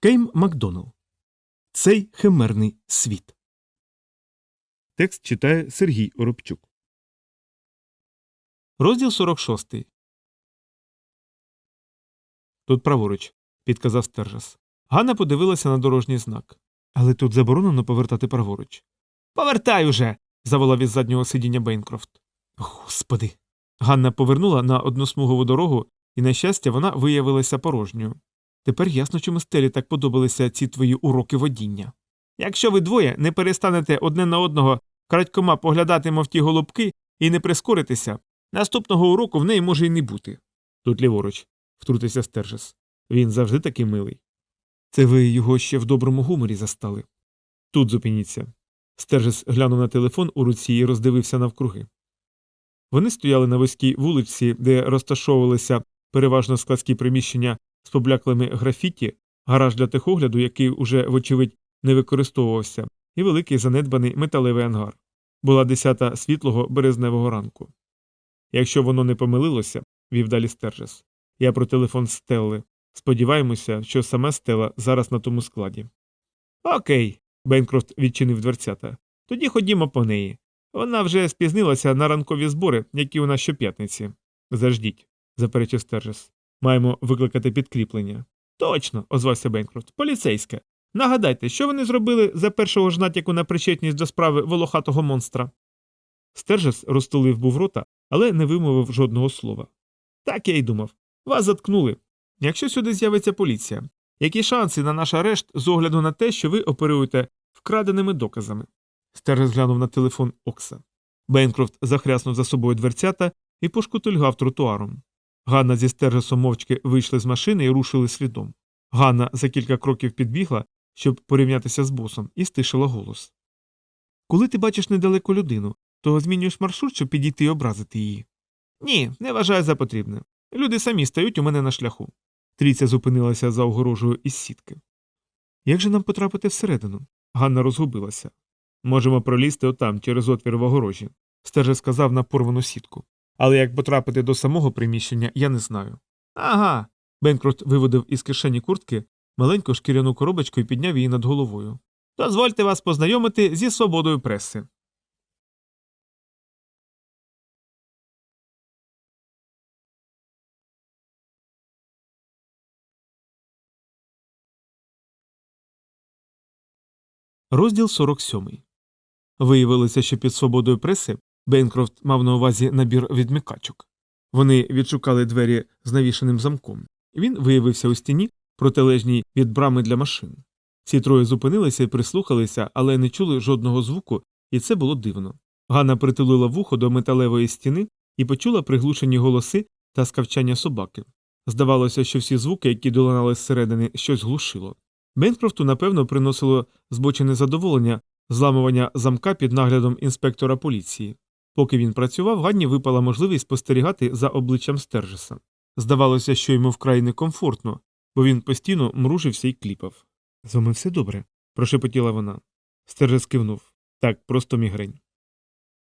Кейм Макдоналл. Цей химерний світ. Текст читає Сергій Оробчук. Розділ 46. Тут праворуч, підказав Стержас. Ганна подивилася на дорожній знак. Але тут заборонено повертати праворуч. Повертай уже. заволав із заднього сидіння Бейнкрофт. Господи. Ганна повернула на односмугову дорогу, і, на щастя, вона виявилася порожньою. Тепер ясно, чому стелі так подобалися ці твої уроки водіння. Якщо ви двоє не перестанете одне на одного крадькома поглядати, мов ті голубки, і не прискоритися, наступного уроку в неї може й не бути. Тут ліворуч, втрутився Стержес. Він завжди такий милий. Це ви його ще в доброму гуморі застали. Тут зупиніться. Стержес глянув на телефон у руці і роздивився навкруги. Вони стояли на вузькій вулиці, де розташовувалися переважно складські приміщення з побляклими графіті, гараж для техогляду, який уже, вочевидь, не використовувався, і великий занедбаний металевий ангар. Була десята світлого березневого ранку. Якщо воно не помилилося, вів далі Стержес. Я про телефон Стелли. Сподіваємося, що сама Стела зараз на тому складі. Окей. Бенкрофт відчинив дверцята. Тоді ходімо по неї. Вона вже спізнилася на ранкові збори, які у нас щоп'ятниці. Заждіть, заперечив Стержес. Маємо викликати підкріплення. Точно, озвався Бенкрофт. Поліцейське. Нагадайте, що вони зробили за першого ж натяку на причетність до справи волохатого монстра. Стержес розтулив був рота, але не вимовив жодного слова. Так я й думав. Вас заткнули. Якщо сюди з'явиться поліція, які шанси на наш арешт з огляду на те, що ви оперуєте вкраденими доказами? Стержес глянув на телефон Окса. Бейнкрофт захряснув за собою дверцята і пошкутильгав тротуаром. Ганна зі Стержесом мовчки вийшли з машини і рушили слідом. Ганна за кілька кроків підбігла, щоб порівнятися з босом, і стишила голос. Коли ти бачиш недалеку людину, то змінюєш маршрут, щоб підійти і образити її. Ні, не вважаю за потрібне. Люди самі стають у мене на шляху. Трійця зупинилася за огорожею із сітки. Як же нам потрапити всередину? Ганна розгубилася. Можемо пролізти отам, через отвір в огорожі, стерже сказав на порвану сітку. Але як потрапити до самого приміщення, я не знаю. Ага. Бенкрофт виводив із кишені куртки маленьку шкіряну коробочку і підняв її над головою. Дозвольте вас познайомити зі свободою преси. Розділ 47. Виявилося, що під свободою преси Бейнкрофт мав на увазі набір відмикачок. Вони відшукали двері з навішаним замком. Він виявився у стіні, протилежній від брами для машин. Ці троє зупинилися і прислухалися, але не чули жодного звуку, і це було дивно. Ганна притулила вухо до металевої стіни і почула приглушені голоси та скавчання собаки. Здавалося, що всі звуки, які долинали зсередини, щось глушило. Бенкрофту, напевно, приносило збочене задоволення зламування замка під наглядом інспектора поліції. Поки він працював, Ганні випала можливість спостерігати за обличчям Стержеса. Здавалося, що йому вкрай некомфортно, бо він постійно мружився і кліпав. З вами все добре, прошепотіла вона. Стержес кивнув. Так, просто мігрень.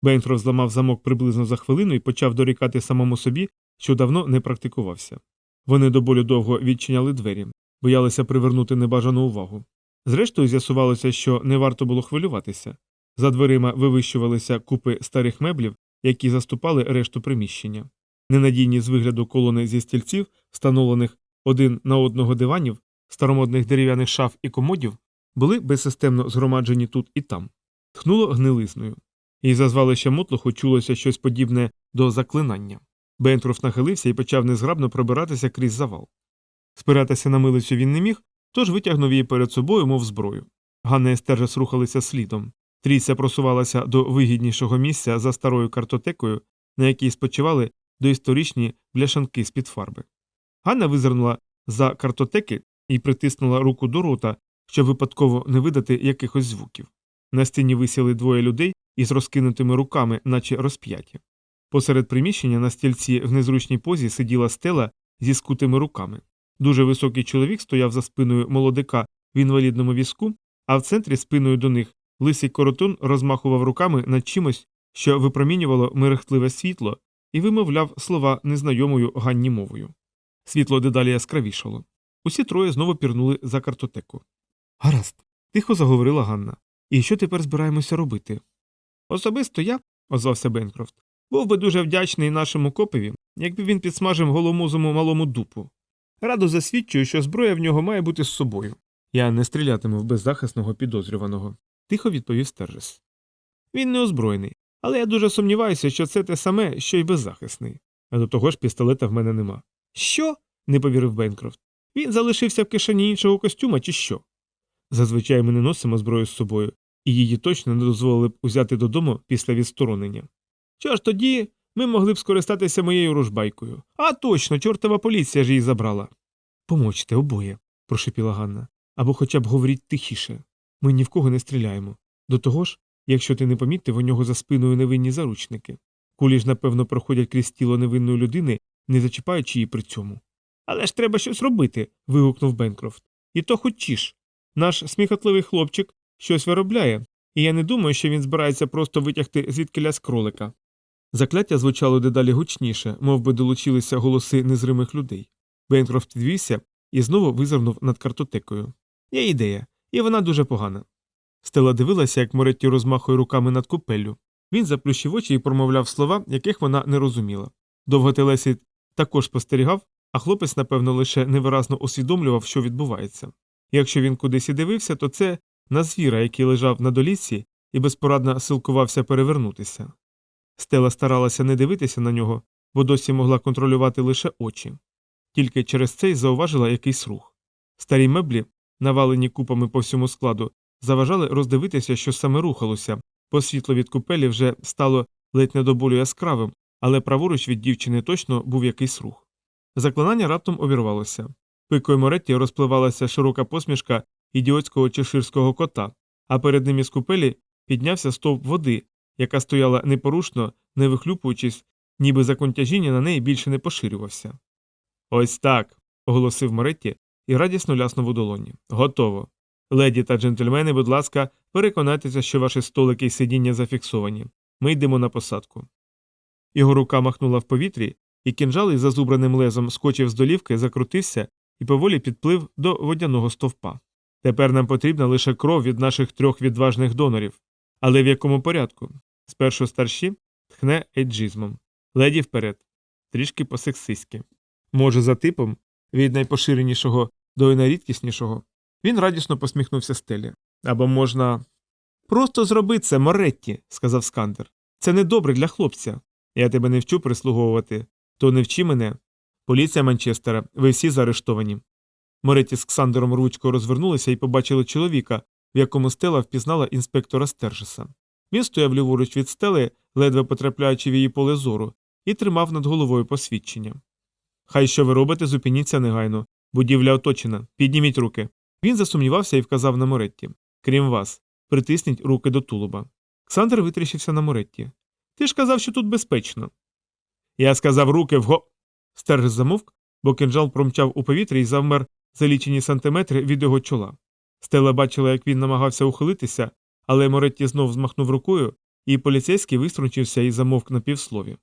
Бейнфрост зламав замок приблизно за хвилину і почав дорікати самому собі, що давно не практикувався. Вони до болю довго відчиняли двері, боялися привернути небажану увагу. Зрештою, з'ясувалося, що не варто було хвилюватися. За дверима вивищувалися купи старих меблів, які заступали решту приміщення. Ненадійні з вигляду колони зі стільців, встановлених один на одного диванів, старомодних дерев'яних шаф і комодів, були безсистемно згромаджені тут і там. Тхнуло гнилизною. І за звалища мотлуху чулося щось подібне до заклинання. Бентроф нахилився і почав незграбно пробиратися крізь завал. Спиратися на милицю він не міг, тож витягнув її перед собою, мов зброю. Ганна і Стержес рухалися слідом. Трійця просувалася до вигіднішого місця за старою картотекою, на якій спочивали доісторичні бляшанки з під фарби. Ганна визирнула за картотеки і притиснула руку до рота, щоб випадково не видати якихось звуків. На стіні висіли двоє людей із розкинутими руками, наче розп'яті. Посеред приміщення на стільці в незручній позі сиділа стела зі скутими руками. Дуже високий чоловік стояв за спиною молодика в інвалідному візку, а в центрі спиною до них лисий коротун розмахував руками над чимось, що випромінювало мерехтливе світло, і вимовляв слова незнайомою ганні мовою. Світло дедалі яскравішало. Усі троє знову пірнули за картотеку. Гаразд, тихо заговорила Ганна. І що тепер збираємося робити? Особисто я, озвався Бенкрофт, був би дуже вдячний нашому копові, якби він підсмажив голомозому малому дупу. Радо засвідчую, що зброя в нього має бути з собою. Я не стрілятиму в беззахисного підозрюваного, тихо відповів Стержес. Він не озброєний, але я дуже сумніваюся, що це те саме, що й беззахисний. А до того ж пістолета в мене нема. Що? не повірив Бенкрофт. Він залишився в кишені іншого костюма, чи що? Зазвичай ми не носимо зброю з собою, і її точно не дозволили б узяти додому після відсторонення. Що ж тоді ми могли б скористатися моєю ружбайкою. А точно, чортова поліція ж її забрала. Помочте обоє, прошепіла Ганна. Або хоча б говоріть тихіше. Ми ні в кого не стріляємо. До того ж, якщо ти не помітив, у нього за спиною невинні заручники. Кулі ж, напевно, проходять крізь тіло невинної людини, не зачіпаючи її при цьому. Але ж треба щось робити. вигукнув Бенкрофт. І то хочеш. Наш сміхотливий хлопчик щось виробляє, і я не думаю, що він збирається просто витягти звідкиля з кролика. Закляття звучало дедалі гучніше, мов би долучилися голоси незримих людей. Бенкрофт підвівся і знову визирнув над картотекою. Є ідея, і вона дуже погана. Стела дивилася, як Моретті розмахує руками над купеллю. Він заплющив очі і промовляв слова, яких вона не розуміла. Довго Телесі також спостерігав, а хлопець, напевно, лише невиразно усвідомлював, що відбувається. Якщо він кудись і дивився, то це на звіра, який лежав на доліці і безпорадно силкувався перевернутися. Стела старалася не дивитися на нього, бо досі могла контролювати лише очі. Тільки через це й зауважила якийсь рух. Старі меблі, навалені купами по всьому складу, заважали роздивитися, що саме рухалося, бо світло від купелі вже стало ледь не до болю яскравим, але праворуч від дівчини точно був якийсь рух. Заклинання раптом обірвалося. Пикою Моретті розпливалася широка посмішка ідіотського чеширського кота, а перед ним із купелі піднявся стовп води, яка стояла непорушно, не вихлюпуючись, ніби закон тяжіння на неї більше не поширювався. Ось так. оголосив Моретті і радісно ляснув у долоні. Готово. Леді та джентльмени, будь ласка, переконайтеся, що ваші столики й сидіння зафіксовані. Ми йдемо на посадку. Його рука махнула в повітрі, і кінжал із зазубраним лезом скочив з долівки, закрутився і поволі підплив до водяного стовпа. Тепер нам потрібна лише кров від наших трьох відважних донорів. Але в якому порядку? Спершу старші тхне ейджизмом. Леді вперед. Трішки по-сексистськи. Може, за типом від найпоширенішого до найрідкіснішого. Він радісно посміхнувся стелі. Або можна. Просто зроби це, Моретті, сказав Скандер. Це недобре для хлопця. Я тебе не вчу прислуговувати. То не вчи мене. Поліція Манчестера, ви всі заарештовані. Моретті з Ксандером ручко розвернулися і побачили чоловіка, в якому стела впізнала інспектора Стержеса. Він стояв ліворуч від стели, ледве потрапляючи в її поле зору, і тримав над головою посвідчення. Хай що ви робите, зупиніться негайно. Будівля оточена. Підніміть руки. Він засумнівався і вказав на Моретті. Крім вас, притисніть руки до тулуба. Ксандер витріщився на Моретті. Ти ж казав, що тут безпечно. Я сказав руки вго. Стержес замовк, бо кинджал промчав у повітрі і завмер за лічені сантиметри від його чола. Стела бачила, як він намагався ухилитися, але Моретті знов змахнув рукою, і поліцейський виструнчився і замовк на півслові.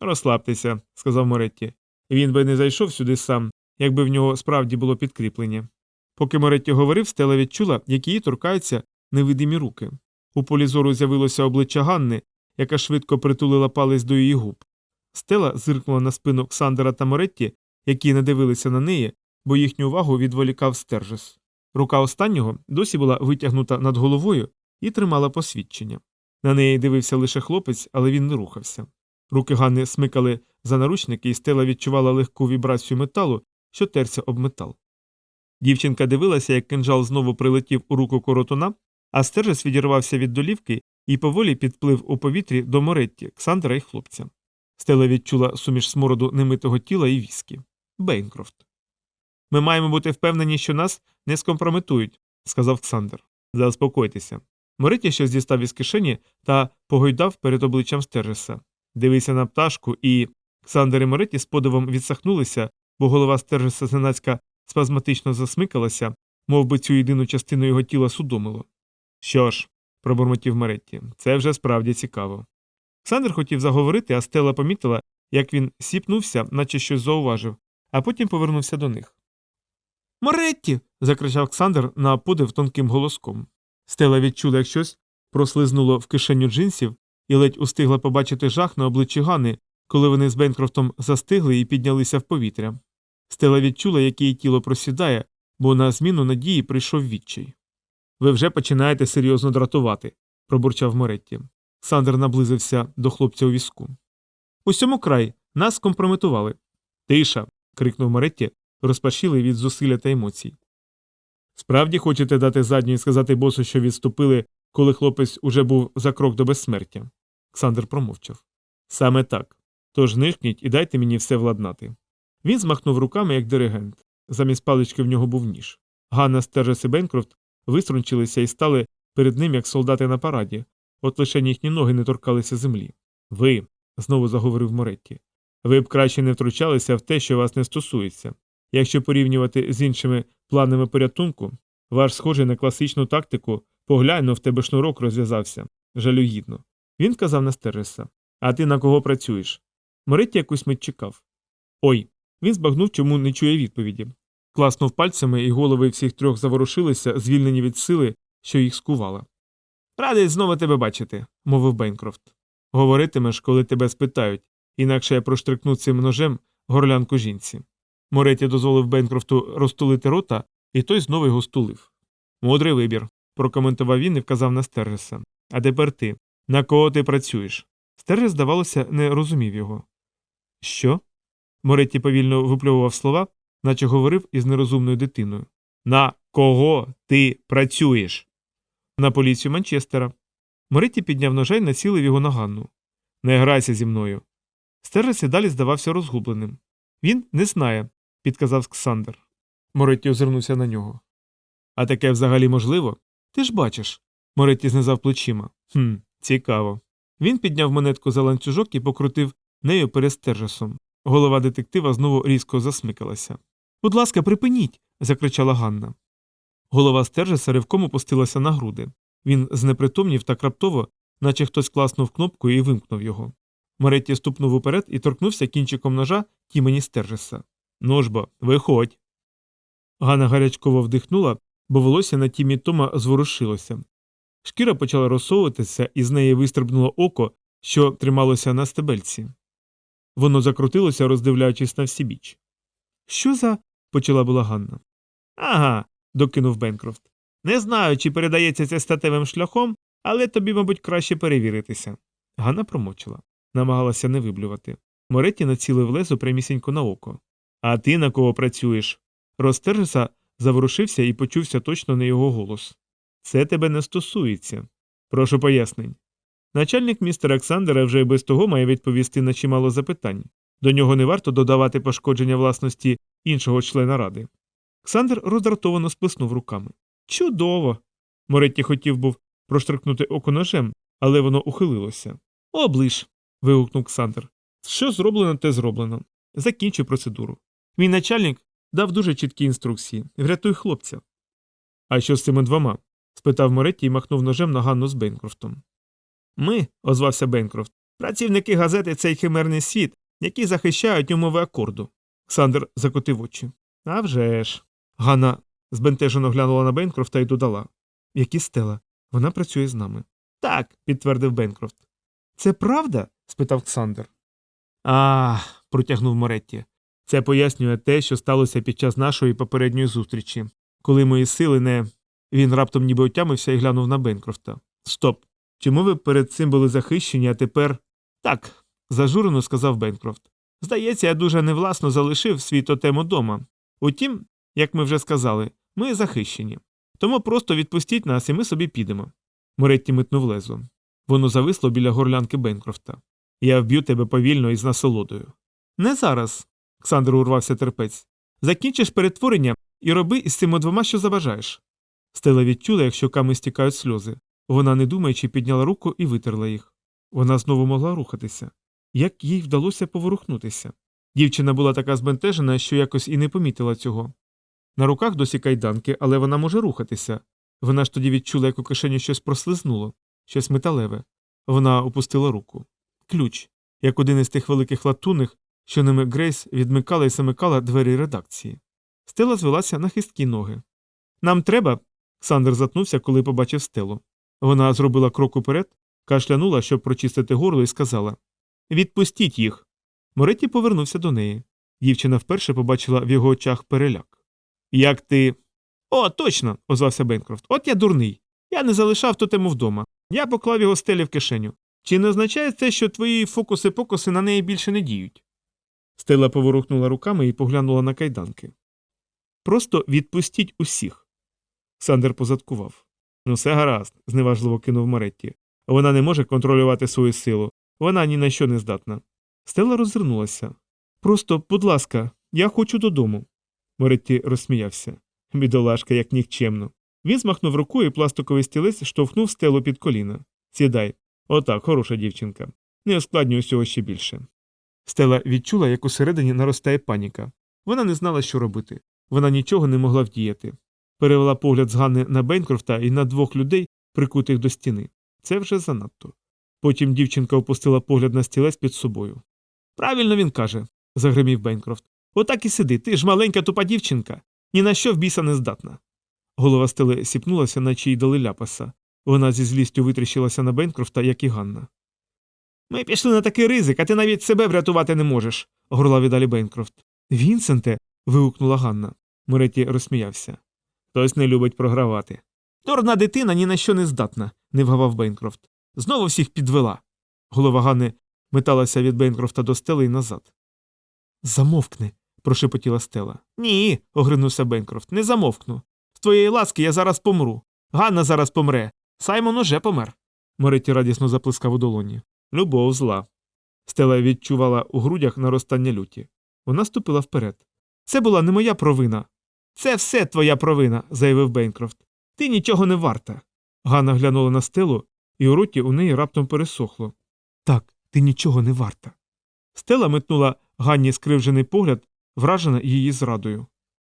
Розслабтеся, сказав Моретті. Він би не зайшов сюди сам, якби в нього справді було підкріплення. Поки Моретті говорив, Стела відчула, як її торкаються невидимі руки. У полі зору з'явилося обличчя Ганни, яка швидко притулила палець до її губ. Стела зиркнула на спину Ксандера та Моретті, які не дивилися на неї, бо їхню увагу відволікав стержес. Рука останнього досі була витягнута над головою і тримала посвідчення. На неї дивився лише хлопець, але він не рухався. Руки Ганни смикали за наручники, і стела відчувала легку вібрацію металу, що терся об метал. Дівчинка дивилася, як кинжал знову прилетів у руку коротуна, а стержес відірвався від долівки і поволі підплив у повітрі до Моретті, Ксандера і хлопця. Стела відчула суміш смороду немитого тіла і віскі. Бейнкрофт. Ми маємо бути впевнені, що нас не скомпрометують, сказав Ксандер. Заспокойтеся. Моретті щось дістав із кишені та погойдав перед обличчям Стержеса. Дивися на пташку, і. Ксандер і Моретті з подивом відсахнулися, бо голова Стержеса зненацька спазматично засмикалася, мов би цю єдину частину його тіла судомило. Що ж, пробурмотів Моретті, це вже справді цікаво. Ксандер хотів заговорити, а Стела помітила, як він сіпнувся, наче щось зауважив, а потім повернувся до них. Моретті. закричав Олександр на подив тонким голоском. Стела відчула, як щось прослизнуло в кишеню джинсів і ледь устигла побачити жах на обличчі Гани, коли вони з Бенкрофтом застигли і піднялися в повітря. Стела відчула, як її тіло просідає, бо на зміну надії прийшов відчай. Ви вже починаєте серйозно дратувати, пробурчав Моретті. Сандер наблизився до хлопця у візку. Усьому край нас скомпрометували. Тиша. крикнув Моретті, розпашілий від зусилля та емоцій. Справді хочете дати задню і сказати босу, що відступили, коли хлопець уже був за крок до безсмертя? Ксандер промовчав. Саме так. Тож нишкніть і дайте мені все владнати. Він змахнув руками, як диригент. Замість палички в нього був ніж. Ганна Стержес і Бенкрофт виструнчилися і стали перед ним, як солдати на параді, от лише їхні ноги не торкалися землі. Ви, знову заговорив Моретті, ви б краще не втручалися в те, що вас не стосується. Якщо порівнювати з іншими планами порятунку, ваш схожий на класичну тактику, поглянь, в тебе шнурок розв'язався. Жалюгідно. Він казав на Стереса. А ти на кого працюєш? Моретті якусь мить чекав. Ой. Він збагнув, чому не чує відповіді. Класнув пальцями, і голови всіх трьох заворушилися, звільнені від сили, що їх скувала. Радий знову тебе бачити, мовив Бенкрофт. Говоритимеш, коли тебе спитають, інакше я проштрикну цим ножем горлянку жінці. Моретті дозволив Бенкрофту розтулити рота, і той знову його стулив. Мудрий вибір, прокоментував він і вказав на Стержеса. А тепер ти. На кого ти працюєш? Стержес, здавалося, не розумів його. Що? Моретті повільно випльовував слова, наче говорив із нерозумною дитиною. На кого ти працюєш? На поліцію Манчестера. Моретті підняв ножа й націлив його на Ганну. Не грайся зі мною. Стержес і далі здавався розгубленим. Він не знає, підказав Сксандер. Моретті озирнувся на нього. А таке взагалі можливо? Ти ж бачиш. Моретті знизав плечима. Хм, цікаво. Він підняв монетку за ланцюжок і покрутив нею перед Стержесом. Голова детектива знову різко засмикалася. Будь ласка, припиніть. закричала Ганна. Голова Стержеса ривком опустилася на груди. Він знепритомнів так раптово, наче хтось класнув кнопку і вимкнув його. Моретті ступнув уперед і торкнувся кінчиком ножа тімені Стержеса. Ну ж виходь. Ганна гарячково вдихнула, бо волосся на тімі Тома зворушилося. Шкіра почала розсовуватися, і з неї вистрибнуло око, що трималося на стебельці. Воно закрутилося, роздивляючись на всі біч. Що за. почала була Ганна. Ага, докинув Бенкрофт. Не знаю, чи передається це статевим шляхом, але тобі, мабуть, краще перевіритися. Ганна промовчала, намагалася не виблювати. Моретті націлив лезо прямісінько на око. А ти на кого працюєш? Ростержеса заворушився і почувся точно не його голос. Це тебе не стосується. Прошу пояснень. Начальник містера Олександра вже й без того має відповісти на чимало запитань. До нього не варто додавати пошкодження власності іншого члена ради. Ксандр роздратовано сплеснув руками. Чудово. Моретті хотів був проштрикнути око ножем, але воно ухилилося. Оближ. вигукнув Ксандр. Що зроблено, те зроблено. Закінчу процедуру. Мій начальник дав дуже чіткі інструкції врятуй хлопця. А що з цими двома? спитав Моретті і махнув ножем на Ганну з Бенкрофтом. Ми, озвався Бенкрофт, працівники газети цей химерний світ, які захищають умови акорду. Ксандр закотив очі. «А вже ж». Ганна збентежено глянула на Бенкрофта і додала. Які стела? Вона працює з нами. Так, підтвердив Бенкрофт. Це правда? спитав Ксандер. А, протягнув Моретті. Це пояснює те, що сталося під час нашої попередньої зустрічі, коли мої сили не. Він раптом ніби отямився і глянув на Бенкрофта. Стоп. Чому ви перед цим були захищені, а тепер. Так, зажурено сказав Бенкрофт. Здається, я дуже невласно залишив свій тотем удома. Утім, як ми вже сказали, ми захищені. Тому просто відпустіть нас, і ми собі підемо. Моретті митнув лезо. Воно зависло біля горлянки Бенкрофта. Я вб'ю тебе повільно і з насолодою. Не зараз. Ксандр урвався терпець. Закінчиш перетворення і роби із цими двома, що забажаєш. Стела відчула, як щоками стікають сльози. Вона, не думаючи, підняла руку і витерла їх. Вона знову могла рухатися. Як їй вдалося поворухнутися? Дівчина була така збентежена, що якось і не помітила цього. На руках досі кайданки, але вона може рухатися. Вона ж тоді відчула, як у кишені щось прослизнуло, щось металеве. Вона опустила руку. Ключ, як один із тих великих латунних, що ними Грейс відмикала і замикала двері редакції. Стела звелася на хисткі ноги. Нам треба. Сандер затнувся, коли побачив стелу. Вона зробила крок уперед, кашлянула, щоб прочистити горло, і сказала Відпустіть їх. Моретті повернувся до неї. Дівчина вперше побачила в його очах переляк. Як ти. О, точно, озвався Бенкрофт. От я дурний. Я не залишав тотему вдома. Я поклав його стелі в кишеню. Чи не означає це, що твої фокуси-покуси на неї більше не діють? Стела поворухнула руками і поглянула на кайданки. Просто відпустіть усіх. Сандер позадкував. Ну, все гаразд, зневажливо кинув Моретті. Вона не може контролювати свою силу. Вона ні на що не здатна. Стела роззирнулася. Просто, будь ласка, я хочу додому. Моретті розсміявся. Бідолашка, як нікчемно. Він змахнув рукою і пластиковий стілець штовхнув стелу під коліна. Сідай. Отак, хороша дівчинка. Не ускладнюй усього ще більше. Стела відчула, як усередині наростає паніка. Вона не знала, що робити. Вона нічого не могла вдіяти. Перевела погляд з Ганни на Бенкрофта і на двох людей, прикутих до стіни. Це вже занадто. Потім дівчинка опустила погляд на стілець під собою. Правильно він каже, загримів Бенкрофт. Отак і сиди, ти ж маленька тупа дівчинка, ні на що в біса не здатна. Голова стели сіпнулася, наче й дали ляпаса. Вона зі злістю витріщилася на Бенкрофта, як і Ганна. Ми пішли на такий ризик, а ти навіть себе врятувати не можеш, горлав і далі Бенкрофт. Вінсенте. вигукнула Ганна. Мореті розсміявся. Хтось не любить програвати. Дурна дитина ні на що не здатна, не вгавав Бенкрофт. Знову всіх підвела. Голова Ганни металася від Бенкрофта до стели і назад. Замовкни, прошепотіла стела. Ні, огринувся Бенкрофт, не замовкну. З твоєї ласки я зараз помру. Ганна зараз помре. Саймон уже помер. Мореті радісно заплескав у долоні. Любов зла. Стела відчувала у грудях наростання люті. Вона ступила вперед. Це була не моя провина. Це все твоя провина, заявив Бейнкрофт. Ти нічого не варта. Ганна глянула на стелу, і у роті у неї раптом пересохло. Так, ти нічого не варта. Стела метнула Ганні скривжений погляд, вражена її зрадою.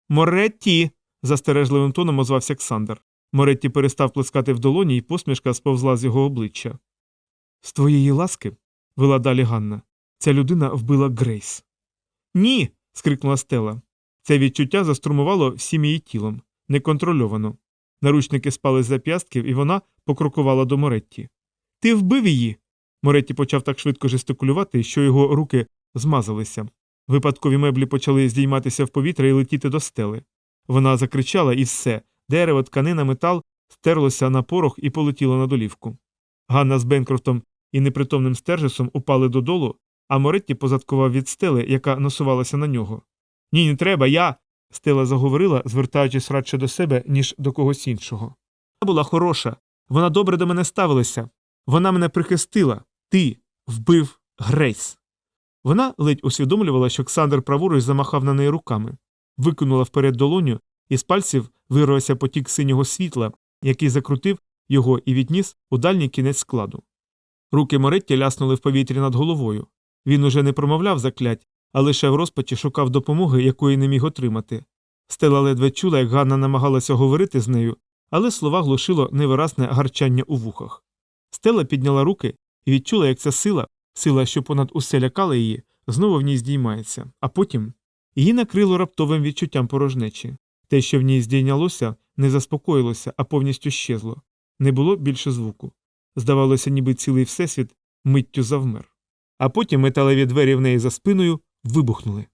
Моретті. застережливим тоном озвався Ксандер. Моретті перестав плескати в долоні, і посмішка сповзла з його обличчя. З твоєї ласки, вела далі Ганна, ця людина вбила Грейс. Ні. скрикнула Стела. Це відчуття заструмувало всім її тілом, неконтрольовано. Наручники спали з зап'ястків, і вона покрокувала до Моретті. Ти вбив її. Моретті почав так швидко жестикулювати, що його руки змазалися. Випадкові меблі почали здійматися в повітря і летіти до стели. Вона закричала, і все дерево, тканина, метал стерлося на порох і полетіло на долівку. Ганна з Бенкрофтом і непритомним стержесом упали додолу, а Моретті позадкував від стели, яка насувалася на нього. Ні, не треба, я. Стела заговорила, звертаючись радше до себе, ніж до когось іншого. Вона була хороша, вона добре до мене ставилася. Вона мене прихистила. Ти вбив Грейс. Вона ледь усвідомлювала, що Ксандр праворуч замахав на неї руками, викинула вперед долоню, і з пальців вирвався потік синього світла, який закрутив його і відніс у дальній кінець складу. Руки Моретті ляснули в повітрі над головою. Він уже не промовляв заклять, а лише в розпачі шукав допомоги, якої не міг отримати. Стела ледве чула, як Ганна намагалася говорити з нею, але слова глушило невиразне гарчання у вухах. Стела підняла руки і відчула, як ця сила, сила, що понад усе лякала її, знову в ній здіймається, а потім її накрило раптовим відчуттям порожнечі. Те, що в ній здійнялося, не заспокоїлося, а повністю щезло. Не було більше звуку. Здавалося, ніби цілий всесвіт миттю завмер. А потім металеві двері в неї за спиною вибухнули.